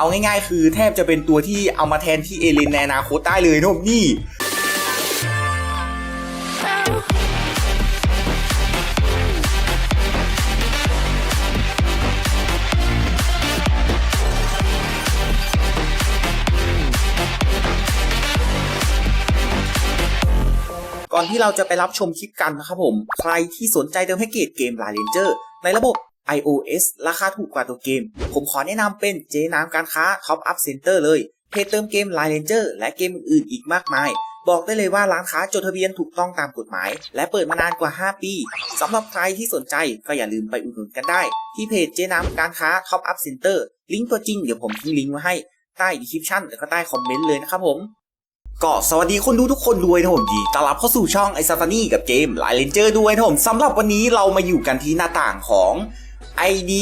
เอาง่ายๆ คือแทบจะเป็นตัวที่เอามาแทนที่เอเลนในอนาคตได้เลยนะผมนี่ก่อนที่เราจะไปรับชมคลิปกันนะครับผม ใครที่สนใจเติมแพ็กเกจเกม Line Ranger ในระบบ iOS ราคาถูกกว่าตัวเกม ผมขอแนะนำเป็นเจน้ำการค้า Top Up Center เลย เพจเติมเกม Line Ranger และเกมอื่นอีกมากมาย บอกได้เลยว่าร้านค้าจดทะเบียนถูกต้องตามกฎหมาย และเปิดมานานกว่า 5 ปีสำหรับใครที่สนใจก็อย่าลืมไปอุดหนุนกันได้ ที่เพจเจน้ำการค้า Top Up Center ลิงก์ตัวจริงเดี๋ยวผมทิ้งลิงก์ไว้ให้ใต้ดีคริปชั่นแล้วก็ใต้คอมเมนต์เลยนะครับผมก็สวัสดีคนดูทุกคนด้วยนะผมดีต้อนรับเข้าสู่ช่องไอซาตานี่กับเกมไลเลนเจอร์ด้วยนะผมสำหรับวันนี้เรามาอยู่กันที่หน้าต่างของ ID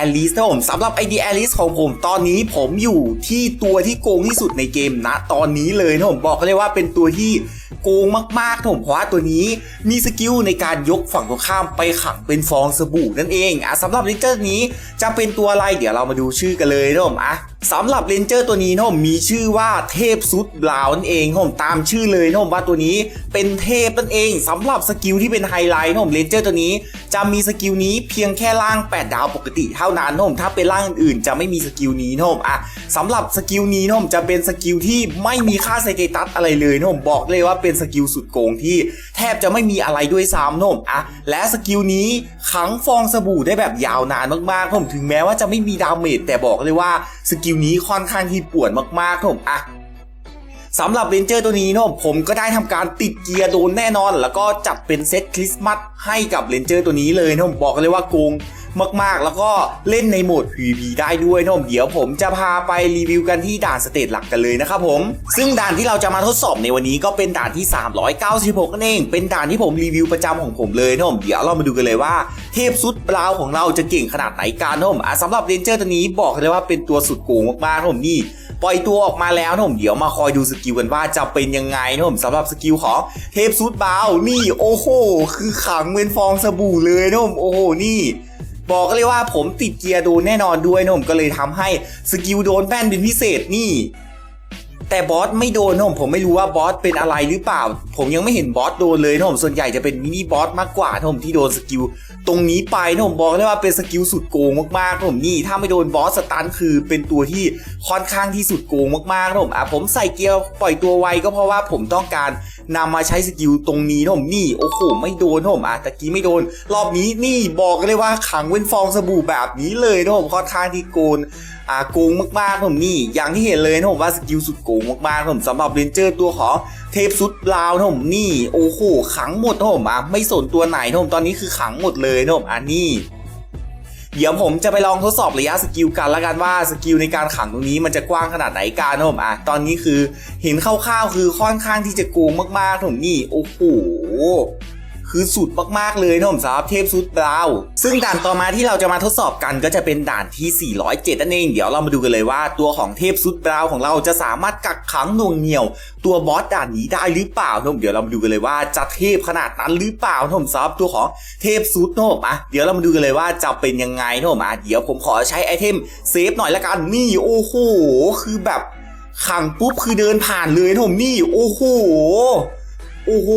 Alice นะผมสำหรับ ID Alice ของผมตอนนี้ผมอยู่ที่ตัวที่โกงที่สุดในเกมนะตอนนี้เลยนะผมบอกเลยว่าเป็นตัวที่โกงมากๆนะผมเพราะว่าตัวนี้มีสกิลในการยกฝั่งตรงข้ามไปขังเป็นฟองสบู่นั่นเองอะสำหรับเลนเจอร์นี้จะเป็นตัวอะไรเดี๋ยวเรามาดูชื่อกันเลยนะผมอะสำหรับเลนเจอร์ตัวนี้นะผมมีชื่อว่าเทพซุดบราวนั่นเองผมตามชื่อเลยนะผมว่าตัวนี้เป็นเทพนั่นเองสำหรับสกิลที่เป็นไฮไลท์นะผมเลนเจอร์ตัวนี้ จะมีสกิลนี้เพียงแค่ล่าง 8 ดาวปกติเท่านั้นนะผมถ้าเป็นล่างอื่นๆจะไม่มีสกิลนี้นะผมอะสำหรับสกิลนี้นะผมจะเป็นสกิลที่ไม่มีค่าสเตตัสอะไรเลยนะผมบอกเลยว่าเป็นสกิลสุดโกงที่แทบจะไม่มีอะไรด้วยซ้ำนะผมอะและสกิลนี้ขังฟองสบู่ได้แบบยาวนานมากๆนะผมถึงแม้ว่าจะไม่มีดาเมจแต่บอกเลยว่าสกิลนี้ค่อนข้างที่ปวดมากๆนะผมอะสำหรับเรนเจอร์ตัวนี้เนอะผมก็ได้ทำการติดเกียร์โดนแน่นอน แล้วก็จัดเป็นเซตคริสต์มาสให้กับเรนเจอร์ตัวนี้เลยนะผมบอกเลยว่าโกง มากๆ แล้วก็เล่นในโหมด PVP ได้ด้วยนะผมเดี๋ยวผมจะพาไปรีวิวกันที่ด่านสเตจหลักกันเลยนะครับผม ซึ่งด่านที่เราจะมาทดสอบในวันนี้ก็เป็นด่านที่ 396นั่นเองเป็นด่านที่ผมรีวิวประจำของผมเลยนะผมเดี๋ยวเรามาดูกันเลยว่า เทพสุดบราวของเราจะเก่งขนาดไหนกันนะผมสำหรับเรนเจอร์ตัวนี้บอกเลยว่าเป็นตัวสุดโกงมากๆนะผมนี่ปล่อยตัวออกมาแล้วนะผมเดี๋ยวมาคอยดูสกิลกันว่าจะเป็นยังไงนะผมสำหรับสกิลของเทพซูดบาวนี่โอ้โห คือขังเป็นฟองสบู่เลยนะผมโอ้โหนี่ บอกเลยว่าผมติดเกียร์โดนแน่นอนด้วยนะผมก็เลยทำให้สกิลโดนแป้นเป็นพิเศษนี่ แต่บอสไม่โดนนะผมผมไม่รู้ว่าบอสเป็นอะไรหรือเปล่า ผมยังไม่เห็นบอสโดนเลยนะผมส่วนใหญ่จะเป็นมินิบอสมากกว่านะผมที่โดนสกิลตรงนี้ไปนะผมบอกได้ว่าเป็นสกิลสุดโกงมากๆนะผมนี่ถ้าไม่โดนบอสสตันคือเป็นตัวที่ค่อนข้างที่สุดโกงมากๆนะผมอะผมใส่เกียร์ปล่อยตัวไวก็เพราะว่าผมต้องการ นำมาใช้สกิลตรงนี้นะผมนี่โอ้โหไม่โดนนะผมอะตะกี้ไม่โดน รอบนี้นี่บอกเลยว่าขังเป็นฟองสบู่แบบนี้เลยนะผมค่อนข้างที่โกนอ่าโกงมากๆผมนี่อย่างที่เห็นเลยนะผมว่าสกิลสุดโกงมากๆผมสำหรับเรนเจอร์ตัวของเทพสุดลาวนะผมนี่โอ้โหขังหมดนะผมอะไม่สนตัวไหนนะผมตอนนี้คือขังหมดเลยนะผมอันนี้ เดี๋ยวผมจะไปลองทดสอบระยะสกิลกันแล้วกันว่าสกิลในการขังตรงนี้มันจะกว้างขนาดไหนกันนะผมอะตอนนี้คือเห็นคร่าวๆคือค่อนข้างที่จะโกงมากๆนะผมนี่โอ้โห คือสุดมากๆเลยนะผมสำหรับเทพสุดบราวซึ่งด่านต่อมาที่เราจะมาทดสอบกันก็จะเป็นด่านที่ 407 นั่นเองเดี๋ยวเรามาดูกันเลยว่าตัวของเทพสุดบราวของเราจะสามารถกักขังหน่วงเหนี่ยว ตัวบอสด่านนี้ได้หรือเปล่านะผมเดี๋ยวเรามาดูกันเลยว่าจะเทพขนาดนั้นหรือเปล่านะผมสำหรับตัวของเทพสุดนะผมอะเดี๋ยวเรามาดูกันเลยว่าจะเป็นยังไงนะผมอะเดี๋ยวผมขอใช้ไอเทมเซฟหน่อยละกันนี่โอ้โหคือแบบขังปุ๊บคือเดินผ่านเลยนะผมนี่โอ้โหโอ้โห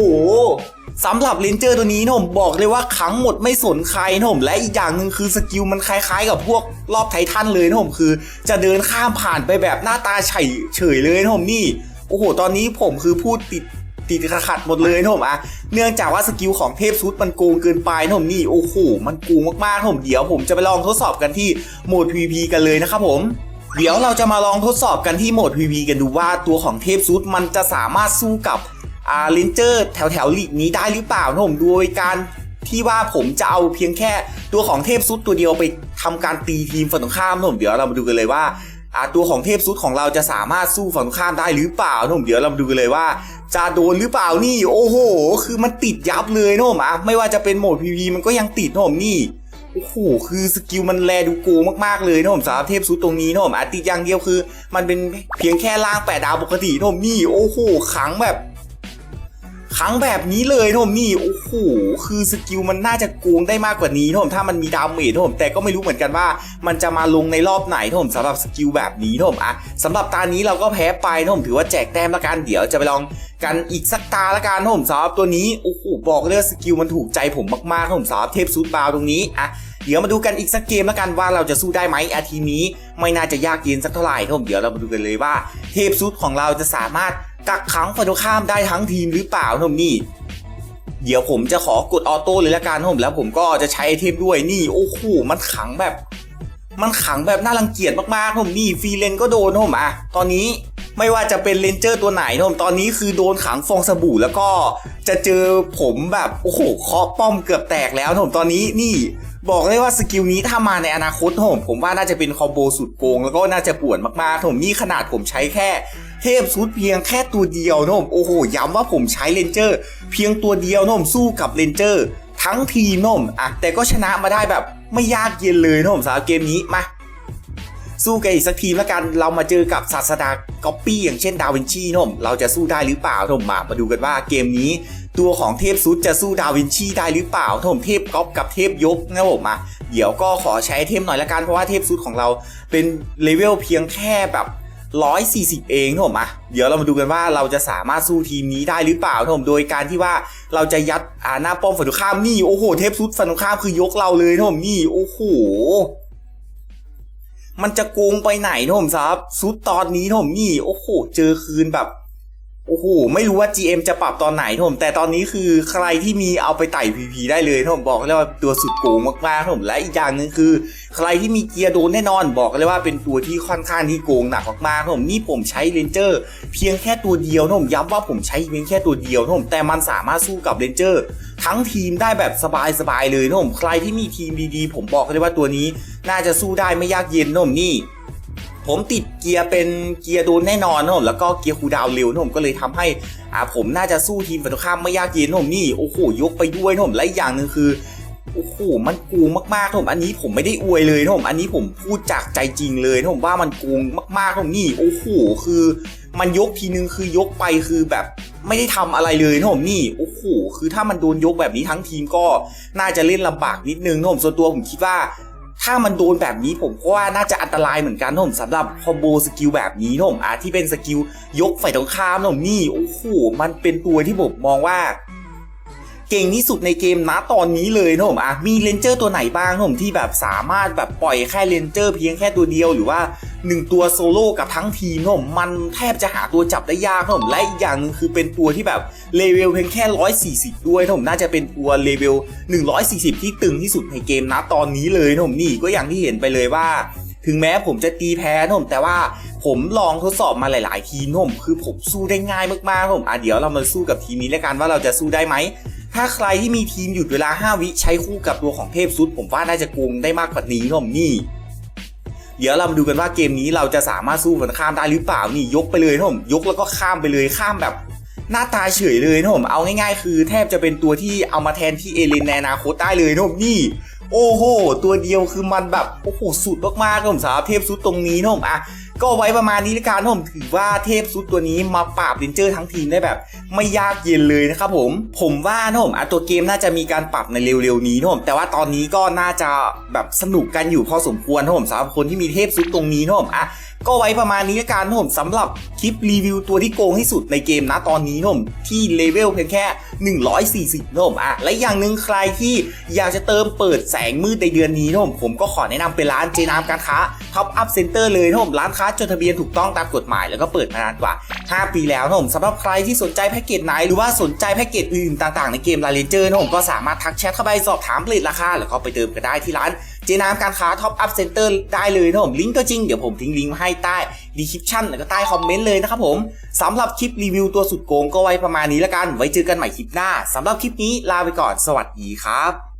สำหรับเลนเจอร์ตัวนี้นะผมบอกเลยว่าขังหมดไม่สนใครนะผมและอีกอย่างหนึ่งคือสกิลมันคล้ายๆ กับพวกรอบไททันเลยนะผมคือ จะเดินข้ามผ่านไปแบบหน้าตาเฉยเฉยเลยนะผมนี่โอ้โห ตอนนี้ผมคือพูดติดติดขัดหมดเลยนะผมอะเนื่องจากว่าสกิลของเทพซุดมันโกงเกินไปนะผมนี่โอ้โหมันโกงมากๆนะผมเดี๋ยวผมจะไปลองทดสอบกันที่โหมด PVP กันเลยนะครับผมเดี๋ยวเราจะมาลองทดสอบกันที่โหมด PVP กันดูว่าตัวของเทพซุดมันจะสามารถสู้กับ อ่าลินเจอร์แถวแถวๆลีกนี้ได้หรือเปล่านะผมโดยการที่ว่าผมจะเอาเพียงแค่ตัวของเทพซุดตัวเดียวไปทำการตีทีมฝั่งตรงข้ามนะผมเดี๋ยวเรามาดูกันเลยว่าอาตัวของเทพซุดของเราจะสามารถสู้ฝั่งตรงข้ามได้หรือเปล่านะผมเดี๋ยวเรามาดูกันเลยว่า จะโดนหรือเปล่านี่โอ้โห คือมันติดยับเลยนะผมอะไม่ว่าจะเป็นโหมด PV มันก็ยังติดนะผมนี่โอ้โห คือสกิลมันแลดูโกงมากๆเลยนะผมสำหรับเทพซุดตรงนี้นะผมอาติดอย่างเดียวคือ มันเป็นเพียงแค่ล่างแปดดาวปกตินะผมนี่โอ้โหขังแบบ ขขังแบบนี้เลยนะผมนี่โอ้โหคือสกิลมันน่าจะโกงได้มากกว่านี้นะผมถ้ามันมีดาเมจนะผมแต่ก็ไม่รู้เหมือนกันว่า มันจะมาลงในรอบไหนนะผมสำหรับสกิลแบบนี้นะผมอะสำหรับตานี้เราก็แพ้ไปนะผมถือว่าแจกแต้มละกันเดี๋ยวจะไปลองกันอีกสักตาละกันนะผมสำหรับตัวนี้โอ้โหบอกเลยว่าสกิลมันถูกใจผมมากๆนะผมสำหรับเทพซูดบาวตรงนี้อะเดี๋ยวมาดูกันอีกสักเกมละกันว่าเราจะสู้ได้ไหมอาทีนี้ ไม่น่าจะยากเย็นสักเท่าไหร่นะผมเดี๋ยวเรามาดูกันเลยว่า เทพซูดของเราจะสามารถ กักขังฝ่ายตรงข้ามได้ทั้งทีมหรือเปล่านะผมนี่ เดี๋ยวผมจะขอกดออโต้เลยละกันนะผมแล้วผมก็จะใช้ไอเทมด้วยนี่โอ้โหมันขังแบบ มันขังแบบน่ารังเกียจมากๆนะผมนี่ฟีเลนก็โดนนะผมอะตอนนี้ไม่ว่าจะเป็นเลนเจอร์ตัวไหนนะผมตอนนี้คือโดนขังฟองสบู่แล้วก็จะเจอผมแบบโอ้โหเคาะป้อมเกือบแตกแล้วนะผมตอนนี้นี่บอกเลยว่าสกิลนี้ถ้ามาในอนาคตผมผมว่าน่าจะเป็นคอมโบสุดโกง แล้วก็น่าจะปวดมากๆนะผมนี่ขนาดผมใช้แค่ เทพซุดเพียงแค่ตัวเดียวนะผมโอ้โหย้ำว่าผมใช้เลนเจอร์ เพียงตัวเดียวนะผมสู้กับเลนเจอร์ทั้งทีมนะผมอะแต่ก็ชนะมาได้แบบไม่ยากเย็นเลยนะผมสำหรับเกมนี้มาสู้กันอีกสักทีแล้วกันเรามาเจอกับศาสดาก๊อปปี้อย่างเช่นดาวินชีนะผมเราจะสู้ได้หรือเปล่านะผมมามาดูกันว่าเกมนี้ ตัวของเทพซุดจะสู้ดาวินชีได้หรือเปล่านะผมเทพก๊อปกับเทพยกนะผมมาเดี๋ยวก็ขอใช้เทมหน่อยละกันเพราะว่าเทพซุดของเราเป็นเลเวลเพียงแค่แบบ 140 เองนะผมอะเดี๋ยวเรามาดูกันว่าเราจะสามารถสู้ทีมนี้ได้หรือเปล่านะผมโดยการที่ว่าเราจะยัดอ่าหน้าป้อมฝั่งตรงข้ามนี่โอ้โหเทพซุดฝั่งตรงข้ามคือยกเราเลยนะผมนี่โอ้โหมันจะโกงไปไหนนะผมครับซุดตอนนี้นะผมนี่โอ้โหเจอคืนแบบ โอ้โห ไม่รู้ว่า GM จะปรับตอนไหนนผม แต่ตอนนี้คือใครที่มีเอาไปไต่ PP ได้เลยนผมบอกเลยว่าตัวสุดโกงมากๆนผมและอีกอย่างหนึ่งคือ ใครที่มีเกียร์โดนแน่นอนบอกเลยว่าเป็นตัวที่ค่อนข้างที่โกงหนักมากๆนผมนี่ผมใช้เลนเจอร์เพียงแค่ตัวเดียวนผมย้ำว่าผมใช้เพียงแค่ตัวเดียวนผมแต่มันสามารถสู้กับเลนเจอร์ทั้งทีมได้แบบสบายๆเลยนผมใครที่มีทีมดีๆ ผมบอกเลยว่าตัวนี้ น่าจะสู้ได้ไม่ยากเย็นนผมนี่ ผมติดเกียร์เป็นเกียร์โดนแน่นอนนะผมแล้วก็เกียร์คูดาวเร็วนะผมก็เลยทำให้อ่าผมน่าจะสู้ทีมฝั่งตรงข้ามไม่ยากเย็นนะผมนี่โอ้โหยกไปด้วยนะผมและอีกอย่างหนึ่งคือโอ้โหมันโกงมากๆนะผมอันนี้ผมไม่ได้อวยเลยนะผมอันนี้ผมพูดจากใจจริงเลยนะผมว่ามันโกงมากๆนะผมนี่โอ้โหคือ มันยกทีนึงคือยกไปคือแบบไม่ได้ทำอะไรเลยนะผมนี่โอ้โหคือถ้ามันโดนยกแบบนี้ทั้งทีมก็น่าจะเล่นลำบากนิดนึงนะผมส่วนตัวผมคิดว่า ถ้ามันโดนแบบนี้ผมก็ว่าน่าจะอันตรายเหมือนกันผมสำหรับคอมโบสกิลแบบนี้ผมอาที่เป็นสกิลยกฝ่ายตรงข้ามผมนี่โอ้โหมันเป็นตัวที่ผมมองว่า เก่งที่สุดในเกมนะตอนนี้เลยนะผมอะมีเลนเจอร์ตัวไหนบ้างนะผมที่แบบสามารถแบบปล่อยแค่เลนเจอร์เพียงแค่ตัวเดียวหรือว่าหนึ่งตัวโซโล่กับทั้งทีมนะผมมันแทบจะหาตัวจับได้ยากนะผมและอีกอย่างนึงคือเป็นตัวที่แบบเลเวลเพียงแค่ 140 ด้วยนะผมน่าจะเป็นตัวเลเวล 140 ที่ตึงที่สุดในเกมนะตอนนี้เลยนะผมนี่ก็อย่างที่เห็นไปเลยว่าถึงแม้ผมจะตีแพ้นะผมแต่ว่าผมลองทดสอบมาหลาย ๆ ทีนะผมคือผมสู้ได้ง่ายมากๆนะผมอะเดี๋ยวเรามาสู้กับทีมนี้แล้วกันว่าเราจะสู้ได้ไหม ถ้าใครที่มีทีมหยุดเวลา 5 วิใช้คู่กับตัวของเทพซุดผมว่าน่าจะโกงได้มากกว่านี้นะผมนี่ เดี๋ยวเรามาดูกันว่าเกมนี้เราจะสามารถสู้ฝันข้ามได้หรือเปล่านี่ยกไปเลยนะผมยกแล้วก็ข้ามไปเลยข้ามแบบหน้าตาเฉยเลยนะผมเอาง่ายๆ คือแทบจะเป็นตัวที่เอามาแทนที่เอเลนในอนาคตได้เลยนะผมนี่ โอ้โห ตัวเดียวคือมันแบบ โอ้โหสุดมากๆนะผมสำหรับเทพซุดตรงนี้นะผมอะ ก็ไว้ประมาณนี้ละกันผมถือว่าเทพซุดตัวนี้มาปราบเรนเจอร์ทั้งทีมได้แบบ ไม่ยากเย็นเลยนะครับผม ผมว่านะผมอะตัวเกมน่าจะมีการปรับในเร็วๆนี้นะผมแต่ว่าตอนนี้ก็น่าจะแบบสนุกกันอยู่พอสมควรนะผมสำหรับคนที่มีเทพซุดตรงนี้นะผมอะ ก็ไว้ประมาณนี้ละกันผมสำหรับคลิปรีวิวตัวที่โกงที่สุดในเกมนะตอนนี้ผมที่เลเวลเพียงแค่ 140ผมอะและอย่างหนึ่งใครที่อยากจะเติมเปิดแสงมืดในเดือนนี้ผมผมก็ขอแนะนำเป็นร้านเจนามการค้าท็อปอัพเซ็นเตอร์เลยผมร้านค้าจดทะเบียนถูกต้องตามกฎหมายแล้วก็เปิดมานานกว่า 5 ปีแล้วผมสำหรับใครที่สนใจแพ็กเกจไหนหรือว่าสนใจแพ็กเกจอื่นต่างๆในเกมลาเลนเจอร์ผมก็สามารถทักแชทเข้าไปสอบถามผลิตราคาแล้วก็ไปเติมกันได้ที่ร้านเจนามการค้าท็อปอัพเซ็นเตอร์ได้เลยผมลิงก์ก็จริงเดี๋ยวผมทิ้งลิงก์ให้ใต้ดีคริปชั่นแล้วก็ใต้คอมเมนต์เลยนะครับผมสำหรับคลิปรีวิวตัวสุดโกงก็ไว้ประมาณนี้แล้วกัน ไว้เจอกันใหม่คลิปหน้าสำหรับคลิปนี้ลาไปก่อนสวัสดีครับ